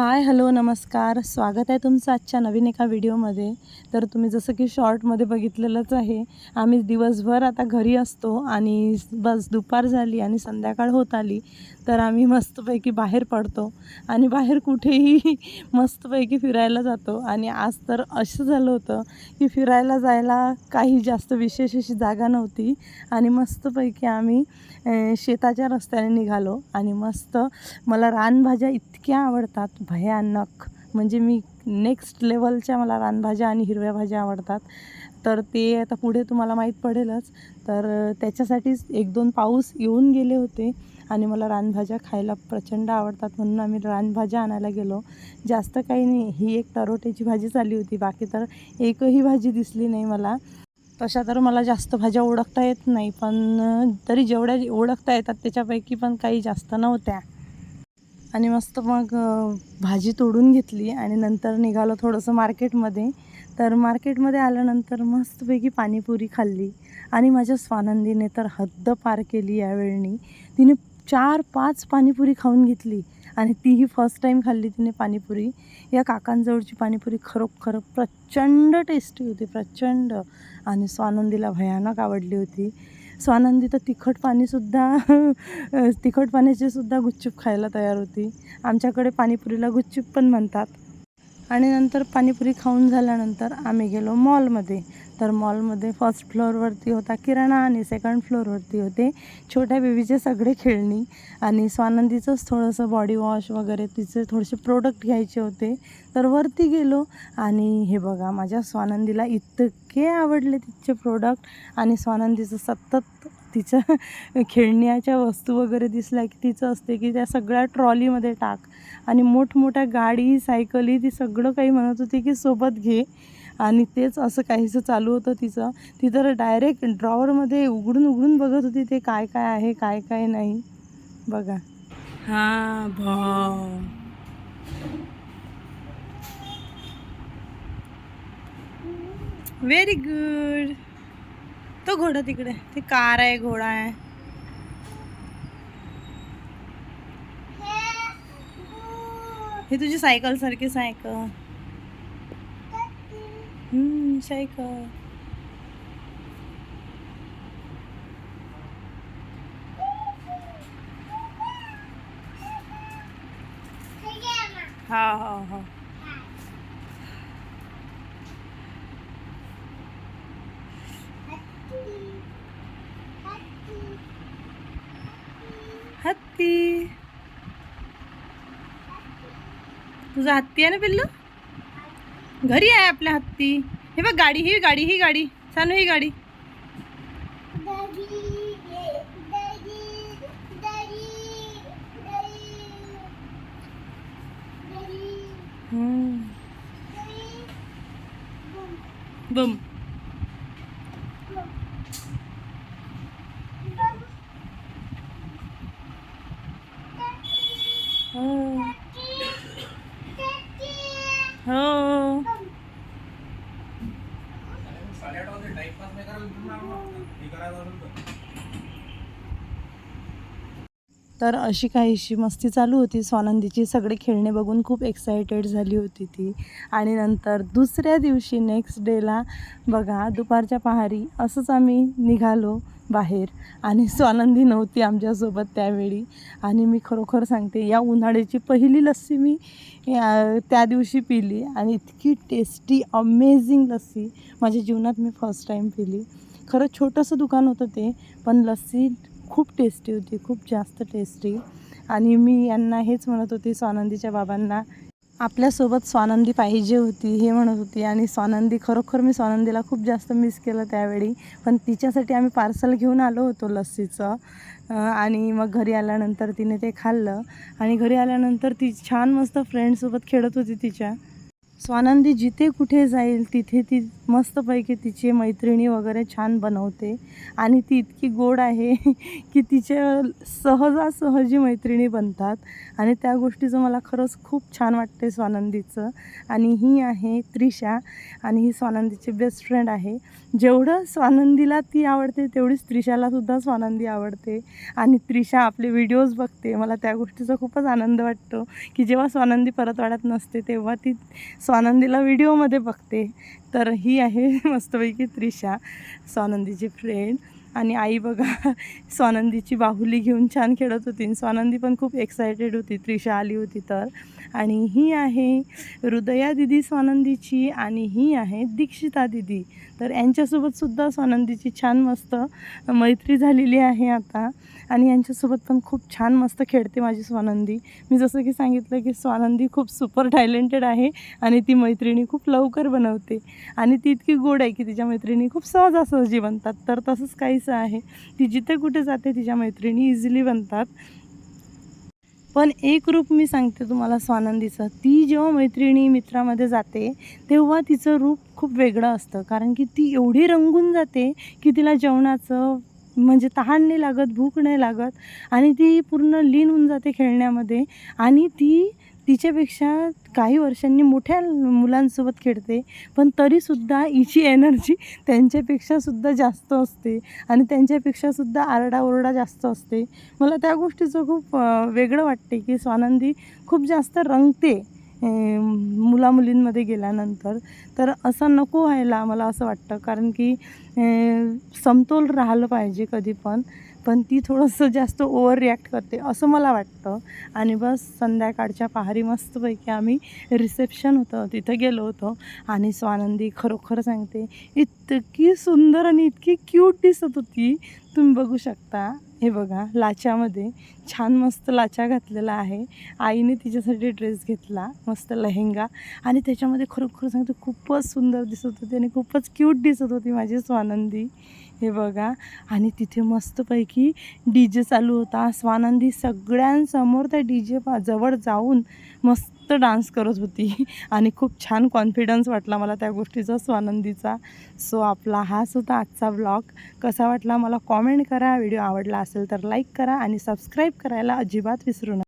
Hi hello नमस्कार. स्वागत आहे तुमचं आजच्या नवीन एका व्हिडिओमध्ये. तर तुम्ही जसं की शॉर्टमध्ये बघितलेलंच आहे आम्ही दिवसभर आता घरी असतो आणि बस दुपार झाली आणि संध्याकाळ होत आली तर आम्ही मस्तपैकी बाहेर पडतो आणि बाहेर कुठेही मस्तपैकी फिरायला जातो. आणि आज तर असं झालं होतं की फिरायला जायला काही जास्त विशेष अशी जागा नव्हती आणि मस्तपैकी आम्ही शेताच्या रस्त्याने निघालो आणि मस्त मला रानभाज्या इतक्या आवडतात. भयानक. म्हणजे मी नेक्स्ट लेवलच्या मला रानभाज्या आणि हिरव्या भाज्या आवडतात. तर ते आता पुढे तुम्हाला माहीत पडेलच. तर त्याच्यासाठीच एक दोन पाऊस येऊन गेले होते आणि मला रानभाज्या खायला प्रचंड आवडतात म्हणून आम्ही रानभाज्या आणायला गेलो. जास्त काही नाही ही एक तरोट्याची भाजी चालली होती. बाकी तर एकही भाजी दिसली नाही मला. तशा तर मला जास्त भाज्या ओळखता येत नाही पण तरी जेवढ्या ओळखता येतात त्याच्यापैकी पण काही जास्त नव्हत्या. आणि मस्त मग भाजी तोडून घेतली आणि नंतर निघालो थोडंसं मार्केटमध्ये. तर मार्केटमध्ये आल्यानंतर मस्तपैकी पाणीपुरी खाल्ली आणि माझ्या स्वानंदीने तर हद्द पार केली यावेळी तिने चार पाच पाणीपुरी खाऊन घेतली आणि तीही फर्स्ट टाईम खाल्ली तिने पाणीपुरी. या काकांजवळची पाणीपुरी खरोखर प्रचंड टेस्टी होती प्रचंड. आणि स्वानंदीला भयानक आवडली होती. स्वानंदी तर तिखट पाणीसुद्धा तिखट पाण्याची सुद्धा गुपचूप खायला तयार होती. आमच्याकडे पाणीपुरीला गुपचूप पण म्हणतात. आणि नंतर पाणीपुरी खाऊन झाल्यानंतर आम्ही गेलो मॉलमध्ये. तर मॉलमध्ये फर्स्ट फ्लोअरवरती होता किराणा आणि सेकंड फ्लोअरवरती होते छोट्या बेबीचे सगळे खेळणी आणि स्वानंदीचंच थोडंसं बॉडी वॉश वगैरे तिचे थोडेसे प्रोडक्ट घ्यायचे होते. तर वरती गेलो आणि हे बघा माझ्या स्वानंदीला इतके आवडले तिचे प्रोडक्ट आणि स्वानंदीचं सतत तिच्या खेळण्याच्या वस्तू वगैरे दिसल्या की तिचं असते की त्या सगळ्या ट्रॉलीमध्ये टाक. आणि मोठमोठ्या गाडी सायकली ती सगळं काही म्हणत होती की सोबत घे. आणि तेच असं काहीसं चालू होतं तिचं. ती तर डायरेक्ट ड्रॉवरमध्ये उघडून उघडून बघत होती ते काय काय आहे काय काय नाही. बघा. हां भाव. व्हेरी गुड तो घोडा तिकडे. ते कार आहे घोडा आहे. हे तुझी सायकल सारखी सायकल. हम्म सायकल. हा हा हा. हत्ती. तुझा हत्ती आहे ना पिल्लू? घरी आहे आपल्या हत्ती. हे बघ गाडी ही गाडी ही गाडी. चालू ही गाडी. बम. बेकार बेकार तर अशी काहीशी मस्ती चालू होती. स्वानंदीची सगळे खेळणे बघून खूप एक्सायटेड झाली होती ती. आणि नंतर दुसऱ्या दिवशी नेक्स्ट डेला बघा दुपारच्या पहारी असंच आम्ही निघालो बाहेर. आणि स्वानंदी नव्हती आमच्यासोबत त्यावेळी. आणि मी खरोखर सांगते या उन्हाळ्याची पहिली लस्सी मी त्या दिवशी पिली. आणि इतकी टेस्टी अमेझिंग लस्सी. माझ्या जीवनात मी फर्स्ट टाईम पिली. खरं छोटंसं दुकान होतं ते पण लस्सी खूप टेस्टी होती खूप जास्त टेस्टी आणि मी यांना हेच म्हणत होती स्वानंदीच्या बाबांना आपल्यासोबत स्वानंदी पाहिजे होती हे म्हणत होती. आणि स्वानंदी खरोखर मी स्वानंदीला खूप जास्त मिस केलं त्यावेळी. पण तिच्यासाठी आम्ही पार्सल घेऊन आलो होतो लस्सीचं. आणि मग घरी आल्यानंतर तिने ते खाल्लं. आणि घरी आल्यानंतर ती छान मस्त फ्रेंडसोबत खेळत होती तिच्या. स्वानंदी जिथे कुठे जाईल तिथे ती मस्तपैकी तिची मैत्रिणी वगैरे छान बनवते. आणि ती इतकी गोड आहे की तिच्या सहजासहजी मैत्रिणी बनतात. आणि त्या गोष्टीचं मला खरंच खूप छान वाटते स्वानंदीचं. आणि ही आहे त्रिशा. आणि ही स्वानंदीची बेस्ट फ्रेंड आहे. जेवढं स्वानंदीला ती आवडते तेवढीच त्रिशालासुद्धा स्वानंदी आवडते. आणि त्रिशा आपले व्हिडिओज बघते. मला त्या गोष्टीचा खूपच आनंद वाटतो की जेव्हा स्वानंदी परत वाढत नसते तेव्हा ती स्वानंदीला व्हिडिओमध्ये बघते. तर ही आहे मस्तपैकी त्रिशा स्वानंदीची फ्रेंड आणि आई बघा स्वानंदीची बाहुली घेऊन छान खेळत होती. स्वानंदी पण खूप एक्सायटेड होती. त्रिशा आली होती तर. आणि ही आहे हृदया दिदी स्वानंदीची आणि ही आहे दीक्षिता दिदी. तर यांच्यासोबत सुद्धा स्वानंदीची छान मस्त मैत्री झालेली आहे आता. आणि यांच्यासोबत पण खूप छान मस्त खेळते माझी स्वानंदी. मी जसं की सांगितलं की स्वानंदी खूप सुपर टॅलेंटेड आहे आणि ती मैत्रिणी खूप लवकर बनवते. आणि ती इतकी गोड आहे की तिच्या मैत्रिणी खूप सहजासहजी बनतात. तर तसंच काहीसं आहे. ती जिथे कुठे जाते तिच्या मैत्रिणी इझिली बनतात. पण एक रूप मी सांगते तुम्हाला स्वानंदीचं. ती जेव्हा मैत्रिणी मित्रामध्ये जाते तेव्हा तिचं रूप खूप वेगळं असतं. कारण की ती एवढी रंगून जाते की तिला जेवणाचं म्हणजे तहान नाही लागत भूक नाही लागत आणि ती पूर्ण लीन होऊन जाते खेळण्यामध्ये. आणि ती तिच्यापेक्षा काही वर्षांनी मोठ्या मुलांसोबत खेळते पण तरीसुद्धा हिची एनर्जी त्यांच्यापेक्षासुद्धा जास्त असते आणि त्यांच्यापेक्षासुद्धा आरडाओरडा जास्त असते. मला त्या गोष्टीचं खूप वेगळं वाटते की स्वानंदी खूप जास्त रंगते मुलामुलींमध्ये गेल्यानंतर. तर असं नको व्हायला मला असं वाटतं कारण की समतोल राहिलं पाहिजे कधी पण. पण ती थोडंसं जास्त ओव्हर रिॲक्ट करते असं मला वाटतं. आणि बस संध्याकाळच्या पहारी मस्तपैकी आम्ही रिसेप्शन होतं तिथं गेलो होतो. आणि स्वानंदी खरोखर सांगते इतकी सुंदर आणि इतकी क्यूट दिसत होती. तुम्ही बघू शकता हे बघा लाच्यामध्ये छान मस्त लाचा घातलेला आहे. आईने तिच्यासाठी ड्रेस घेतला मस्त लहेंगा. आणि त्याच्यामध्ये खरोखर सांगते खूपच सुंदर दिसत होती आणि खूपच क्यूट दिसत होती माझी स्वानंदी. हे बघा. आणि तिथे मस्तपैकी डी जे चालू होता. स्वानंदी सगळ्यांसमोर त्या डी जे जवळ जाऊन मस्त डान्स करत होती. आणि खूप छान कॉन्फिडन्स वाटला मला त्या गोष्टीचा स्वानंदीचा. सो आपला हाच होता आजचा ब्लॉग कसा वाटला मला कॉमेंट करा. व्हिडिओ आवडला असेल तर लाईक करा आणि सबस्क्राईब करायला अजिबात विसरू नका.